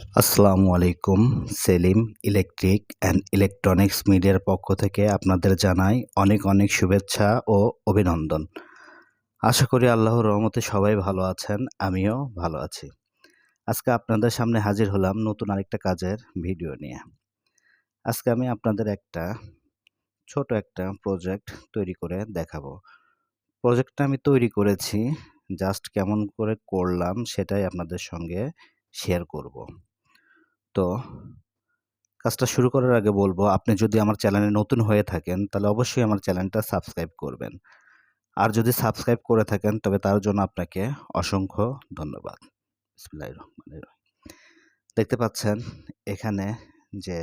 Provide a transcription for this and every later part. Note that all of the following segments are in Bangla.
আসসালামু আলাইকুম, সেলিম ইলেকট্রিক অ্যান্ড ইলেকট্রনিক্স মিডিয়ার পক্ষ থেকে আপনাদের জানাই অনেক অনেক শুভেচ্ছা ও অভিনন্দন। আশা করি আল্লাহর রহমতে সবাই ভালো আছেন, আমিও ভালো আছি। আজকে আপনাদের সামনে হাজির হলাম নতুন আরেকটা কাজের ভিডিও নিয়ে। আজকে আমি আপনাদের একটা ছোট একটা প্রজেক্ট তৈরি করে দেখাবো। প্রজেক্টটা আমি তৈরি করেছি, জাস্ট কেমন করে করলাম সেটাই আপনাদের সঙ্গে শেয়ার করব। তো, কাজটা শুরু করার আগে বলব, আপনি যদি আমার চ্যানেলে নতুন হয়ে থাকেন, তাহলে অবশ্যই আমার চ্যানেলটা সাবস্ক্রাইব করবেন। আর যদি সাবস্ক্রাইব করে থাকেন, তবে তার জন্য আপনাকে অসংখ্য ধন্যবাদ। দেখতে পাচ্ছেন, এখানে যে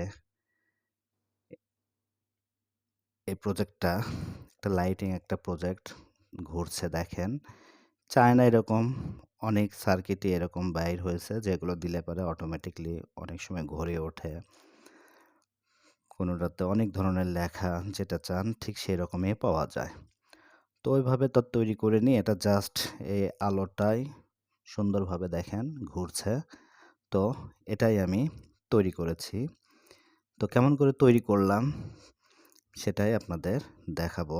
এই প্রজেক্টটা একটা লাইটিং একটা প্রজেক্ট ঘুরছে, দেখেন। চায়না এরকম অনেক সার্কিটই এরকম বাইর হয়েছে, যেগুলো দিলে পরে অটোমেটিকলি অনেক সময় ঘরে ওঠে। কোনোটাতে অনেক ধরনের লেখা যেটা চান ঠিক সেই রকমই পাওয়া যায়। তো ওইভাবে তো তৈরি করে নিই এটা জাস্ট এই আলোটাই সুন্দরভাবে দেখেন ঘুরছে। তো এটাই আমি তৈরি করেছি। তো কেমন করে তৈরি করলাম সেটাই আপনাদের দেখাবো।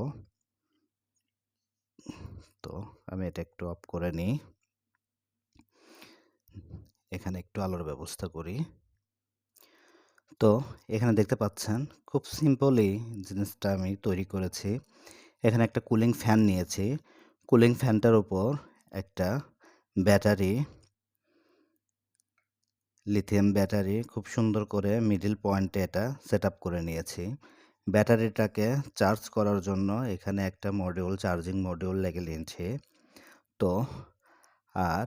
তো আমি এটা একটু অফ করে নিই। এখানে একটু আলোর ব্যবস্থা করি। তো, এখানে দেখতে পাচ্ছেন, খুব সিম্পলি জিনিসটা আমি তৈরি করেছি। এখানে একটা কুলিং ফ্যান নিয়েছি। কুলিং ফ্যানটার উপর একটা ব্যাটারি লিথিয়াম ব্যাটারি, খুব সুন্দর করে মিডিল পয়েন্টে এটা সেট করে নিয়েছি। ব্যাটারিটাকে চার্জ করার জন্য এখানে একটা মডিউল চার্জিং মডিউল লেগে নিয়েছি। তো, আর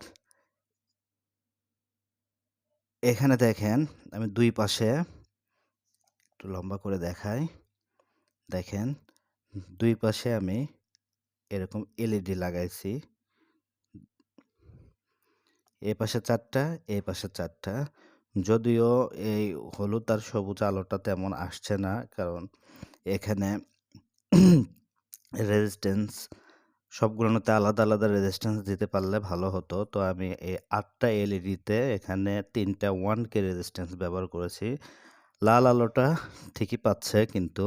এখানে দেখেন, আমি দুই পাশে একটু লম্বা করে দেখাই। দেখেন, দুই পাশে আমি এরকম এলইডি লাগাইছি। এ পাশে চারটা, এ পাশে চারটা। যদিও এই হলুদ আর সবুজ আলোটা তেমন আসছে না, কারণ এখানে রেজিস্ট্যান্স সবগুলোতে আলাদা আলাদা রেজিস্ট্যান্স দিতে পারলে ভালো হতো। তো আমি এই আটটা এলইডিতে এখানে তিনটা ওয়ান কে রেজিস্ট্যান্স ব্যবহার করেছি। লাল আলোটা ঠিকই পাচ্ছে কিন্তু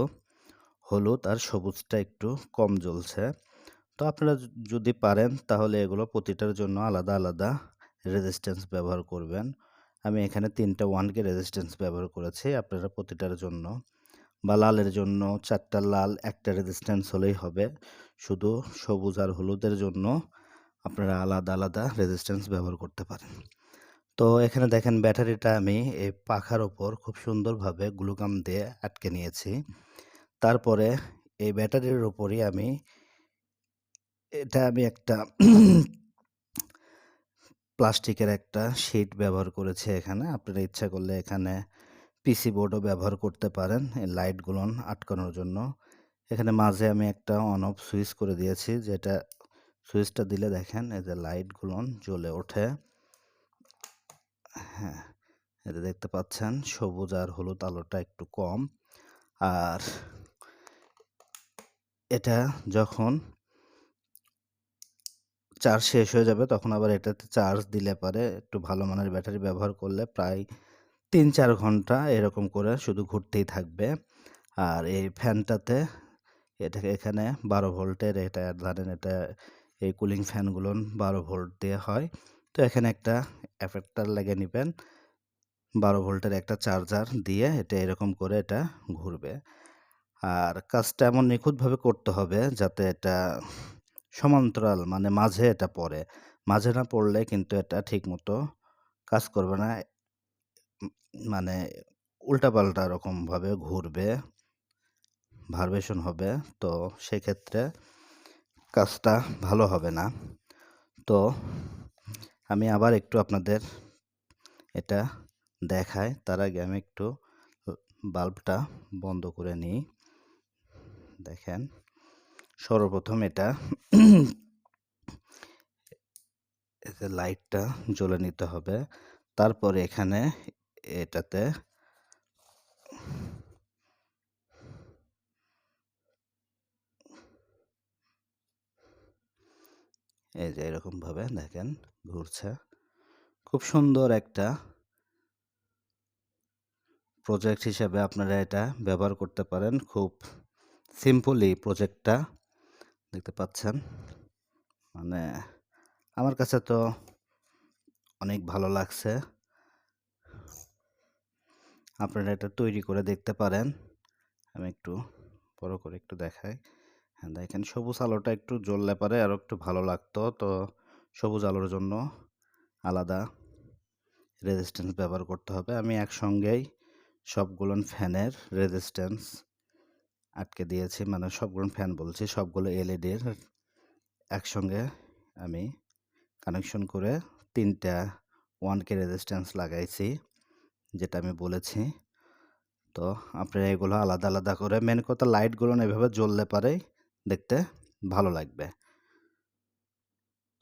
হলুদ আর সবুজটা একটু কম জ্বলছে। তো আপনারা যদি পারেন তাহলে এগুলো প্রতিটার জন্য আলাদা আলাদা রেজিস্ট্যান্স ব্যবহার করবেন। আমি এখানে তিনটা ওয়ান কে রেজিস্ট্যান্স ব্যবহার করেছি আপনারা প্রতিটার জন্য। বা লালের জন্য চারটা লাল, একটা রেজিস্ট্যান্স হলেই হবে। শুধু সবুজ আর হলুদের জন্য আপনারা আলাদা আলাদা রেজিস্ট্যান্স ব্যবহার করতে পারেন। তো এখানে দেখেন ব্যাটারিটা আমি এই পাখার ওপর খুব সুন্দরভাবে গ্লুকাম দিয়ে আটকে নিয়েছি। তারপরে এই ব্যাটারির ওপরই আমি এটা আমি একটা প্লাস্টিকের একটা শিট ব্যবহার করেছি এখানে। আপনারা ইচ্ছা করলে এখানে পিসি বোর্ডও ব্যবহার করতে পারেন, এই লাইটগুলো আটকানোর জন্য। এখানে মাঝে আমি একটা অন অফ সুইচ করে দিয়েছি, যেটা সুইচটা দিলে দেখেন এই যে লাইটগুলো জ্বলে ওঠে। হ্যাঁ এটা দেখতে পাচ্ছেন, সবুজ আর হলুদ আলোটা একটু কম। আর এটা যখন চার্জ শেষ হয়ে যাবে, তখন আবার এটাতে চার্জ দিলে পারে, একটু ভালো মানের ব্যাটারি ব্যবহার করলে প্রায় তিন চার ঘণ্টা এরকম করে শুধু ঘুরতেই থাকবে। আর এই ফ্যানটাতে এটাকে এখানে বারো ভোল্টের এটা ধরেন এটা এই কুলিং ফ্যানগুলো বারো ভোল্ট দিয়ে হয়। তো এখানে একটা এফেক্টার লেগে নেবেন। বারো ভোল্টের একটা চার্জার দিয়ে এটা এরকম করে এটা ঘুরবে। আর কাজটা এমন নিখুঁতভাবে করতে হবে যাতে এটা সমান্তরাল মানে মাঝে এটা পড়ে। মাঝে না পড়লে কিন্তু এটা ঠিক মতো কাজ করবে না। মানে উল্টাপাল্টা রকমভাবে ঘুরবে, ভারবেশন হবে, তো সেক্ষেত্রে কাজটা ভালো হবে না। তো আমি আবার একটু আপনাদের এটা দেখাই, তার আগে আমি একটু বাল্বটা বন্ধ করে নিই। দেখেন, সর্বপ্রথম এটা লাইটটা জ্বলে নিতে হবে। তারপরে এখানে এটাতে এই যে এরকমভাবে দেখেন ঘুরছে। খুব সুন্দর একটা প্রজেক্ট হিসেবে আপনারা এটা ব্যবহার করতে পারেন। খুব সিম্পলি প্রজেক্টটা দেখতে পাচ্ছেন। মানে আমার কাছে তো অনেক ভালো লাগছে। আপনারা এটা তৈরি করে দেখতে পারেন। আমি একটু বড় করে একটু দেখাই। হ্যাঁ দেখেন সবুজ আলোটা একটু জ্বললে পারে আরও একটু ভালো লাগতো। তো সবুজ আলোর জন্য আলাদা রেজিস্ট্যান্স ব্যবহার করতে হবে। আমি একসঙ্গেই সবগুলো ফ্যানের রেজিস্ট্যান্স আটকে দিয়েছি। মানে সবগুলো ফ্যান বলছি, সবগুলো এলইডির একসঙ্গে আমি কানেকশন করে তিনটা ওয়ান কে রেজিস্ট্যান্স লাগাইছি। যেটা আমি বলেছি। তো আপনারা এগুলো আলাদা আলাদা করে মেন কথা লাইটগুলো না এভাবে জ্বললে পারে দেখতে ভালো লাগবে।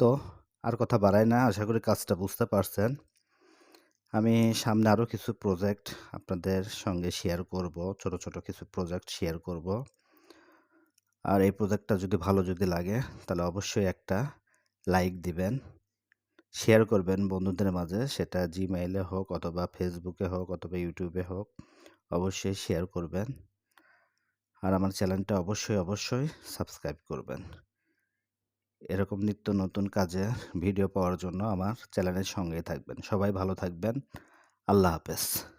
তো আর কথা বাড়াই না, আশা করি কাজটা বুঝতে পারছেন। আমি সামনে আরও কিছু প্রজেক্ট আপনাদের সঙ্গে শেয়ার করব, ছোট ছোট কিছু প্রজেক্ট শেয়ার করব। আর এই প্রজেক্টটা যদি ভালো যদি লাগে, তাহলে অবশ্যই একটা লাইক দিবেন। শেয়ার করবেন বন্ধুদের মাঝে। সেটা জিমেইলে হোক অথবা ফেসবুকে হোক অথবা ইউটিউবে হোক, অবশ্যই শেয়ার করবেন। আর আমার চ্যানেলটা অবশ্যই অবশ্যই সাবস্ক্রাইব করবেন। এরকম নিত্য নতুন কাজের ভিডিও পাওয়ার জন্য আমার চ্যানেলের সঙ্গেই থাকবেন। সবাই ভালো থাকবেন। আল্লাহ হাফেজ।